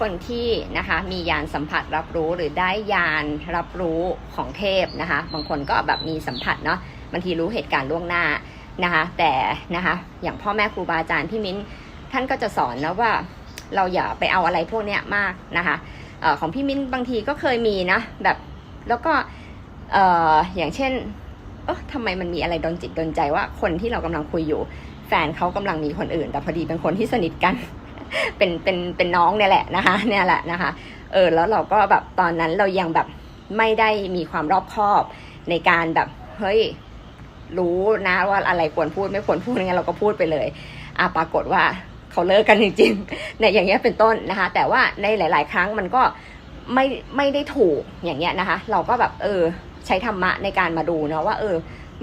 คนที่นะคะมียานสัมผัสรับรู้หรือได้ยานรับรู้ของเทพนะคะ บางคนก็แบบมีสัมผัสเนาะบางทีรู้เหตุการณ์ล่วงหน้านะคะ แต่นะคะอย่างพ่อแม่ครูบาอาจารย์พี่มิ้นท่านก็จะสอนนะว่าเราอย่าไปเอาอะไรพวกเนี้ยมากนะคะออของพี่มิ้นบางทีก็เคยมีนะแบบแล้วก็อออย่างเช่นเออทำไมมันมีอะไรดนจิตดนใจว่าคนที่เรากำลังคุยอยู่ แฟนเขากำลังมีคนอื่น แต่พอดีเป็นคนที่สนิทกัน เป็นเป็นเป็นน้องเนี่ยแหละนะคะเนี่ยแหละนะคะเออแล้วเราก็แบบตอนนั้นเรายังแบบไม่ได้มีความรอบคอบในการแบบเฮ้ยรู้นะว่าอะไรควรพูดไม่ควรพูดงั้นเราก็พูดไปเลยอะปรากฏว่าเขาเลิกกันจริงๆเนี่ยอย่างเงี้ยเป็นต้นนะคะ แต่ว่าในหลาย ๆ ครั้งมันก็ไม่ไม่ได้ถูกอย่างเงี้ยนะคะ เราก็แบบเออใช้ธรรมะในการมาดูเนาะว่าเออ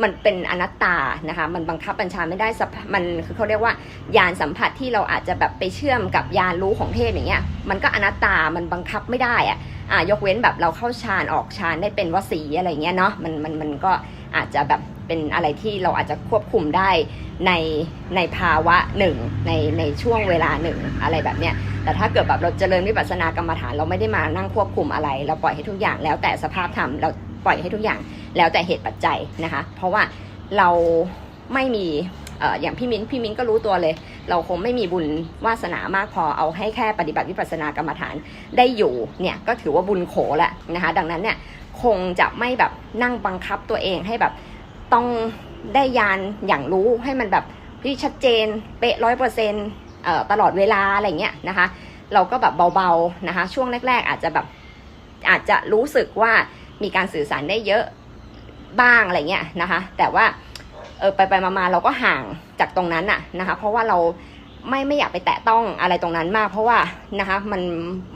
มันเป็นอนัตตานะคะ มันบังคับบัญชาไม่ได้มันคือเขาเรียกว่ายานสัมผัสที่เราอาจจะแบบไปเชื่อมกับยานรู้ของเทพอย่างเงี้ย มันก็อนัตตา มันบังคับไม่ได้อะอะยกเว้นแบบเราเข้าฌานออกฌานได้เป็นวสีอะไรเงี้ยเนาะ มันมันมันก็อาจจะแบบเป็นอะไรที่เราอาจจะควบคุมได้ในในภาวะหนึ่งในในช่วงเวลาหนึ่งอะไรแบบเนี้ย แต่ถ้าเกิดแบบเราเจริญวิปัสสนากรรมฐานเราไม่ได้มานั่งควบคุมอะไร เราปล่อยให้ทุกอย่างแล้วแต่สภาพธรรมเรา ปล่อยให้ทุกอย่างแล้วแต่เหตุปัจจัยนะคะ เพราะว่าเราไม่มีอออย่างพี่มิ้นพี่มิ้นก็รู้ตัวเลย เราคงไม่มีบุญวาสนามากพอเอาให้แค่ปฏิบัติวิปัสสนากรรมฐานได้อยู่เนี่ยก็ถือว่าบุญโขแล้วนะคะ ดังนั้นเนี่ยคงจะไม่แบบนั่งบังคับตัวเองให้แบบต้องได้ยานอย่างรู้ให้มันแบบที่ชัดเจนเป๊ะร้อยเปอร์เซ็นต์ตลอดเวลาอะไรเงี้ยนะคะ เราก็แบบเบาๆนะคะ ช่วงแรก ๆ อาจจะแบบอาจจะรู้สึกว่า มีการสื่อสารได้เยอะบ้างอะไรเงี้ยนะคะ แต่ว่าเออไปไปมาๆเราก็ห่างจากตรงนั้นอะนะคะ เพราะว่าเราไม่ไม่อยากไปแตะต้องอะไรตรงนั้นมาก เพราะว่านะคะมัน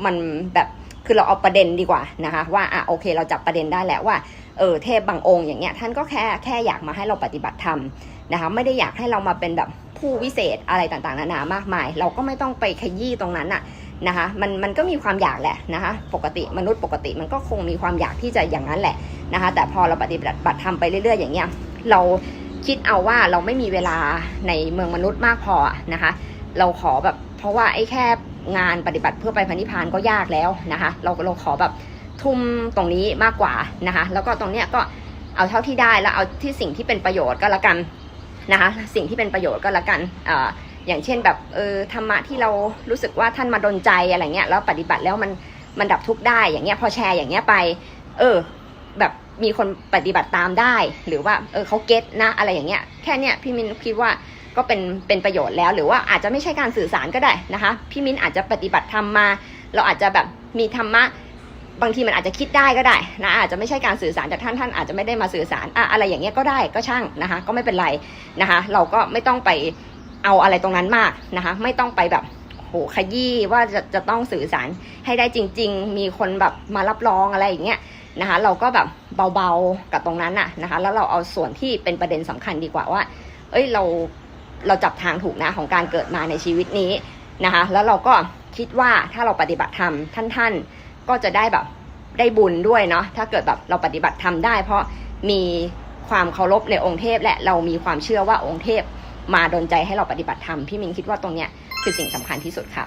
มันแบบคือเราเอาประเด็นดีกว่านะคะ ว่าอะโอเคเราจับประเด็นได้แล้วว่าเออเทพบางองค์อย่างเงี้ยท่านก็แค่แค่อยากมาให้เราปฏิบัติธรรมนะคะไม่ได้อยากให้เรามาเป็นแบบผู้วิเศษอะไรต่างๆ นานามากมาย เราก็ไม่ต้องไปขยี้ตรงนั้นอะ นะคะมันมันก็มีความอยากแหละนะคะปกติมนุษย์ปกติมันก็คงมีความอยากที่จะอย่างนั้นแหละนะคะแต่พอเราปฏิบัติทำไปเรื่อย ๆ อย่างเงี้ยเราคิดเอาว่าเราไม่มีเวลาในเมืองมนุษย์มากพอนะคะเราขอแบบเพราะว่าไอ้แค่งานปฏิบัติเพื่อไปพันิพานก็ยากแล้วนะคะเราเราขอแบบทุ่มตรงนี้มากกว่านะคะแล้วก็ตรงเนี้ยก็เอาเท่าที่ได้แล้วเอาที่สิ่งที่เป็นประโยชน์ก็แล้วกันนะคะสิ่งที่เป็นประโยชน์ก็แล้วกันอ่อ อย่างเช่นแบบเออธรรมะที่เรารู้สึกว่าท่านมาดนใจอะไรเงี้ยแล้วปฏิบัติแล้วมันมันดับทุกข์ได้อย่างเงี้ยพอแชร์อย่างเงี้ยไป เออ แบบมีคนปฏิบัติตามได้ หรือว่าเออเขาเก็ตนะอะไรอย่างเงี้ยแค่เนี้ยพี่มินคิดว่าก็เป็นเป็นประโยชน์แล้ว หรือว่าอาจจะไม่ใช่การสื่อสารก็ได้นะคะ พี่มินอาจจะปฏิบัติธรรมมา เราอาจจะแบบมีธรรมะบางทีมันอาจจะคิดได้ก็ได้นะอาจจะไม่ใช่การสื่อสารจากท่านท่านอาจจะไม่ได้มาสื่อสารอะอะไรอย่างเงี้ยก็ได้ก็ช่างนะคะ ก็ไม่เป็นไรนะคะ เราก็ไม่ต้องไป เอาอะไรตรงนั้นมากนะคะ ไม่ต้องไปแบบโหขยี้ว่าจะจะต้องสื่อสารให้ได้จริง ๆ มีคนแบบมารับรองอะไรอย่างเงี้ยนะคะ เราก็แบบเบาๆกับตรงนั้นน่ะนะคะ แล้วเราเอาส่วนที่เป็นประเด็นสำคัญดีกว่าว่า เอ้ยเราเราจับทางถูกนะของการเกิดมาในชีวิตนี้นะคะ แล้วเราก็คิดว่าถ้าเราปฏิบัติธรรมท่านๆ ก็จะได้แบบได้บุญด้วยเนาะถ้าเกิดแบบเราปฏิบัติธรรมได้ เพราะมีความเคารพในองค์เทพและเรามีความเชื่อว่าองค์เทพ มาดนใจให้เราปฏิบัติธรรมพี่มินคิดว่าตรงเนี้ยคือสิ่งสำคัญที่สุดค่ะ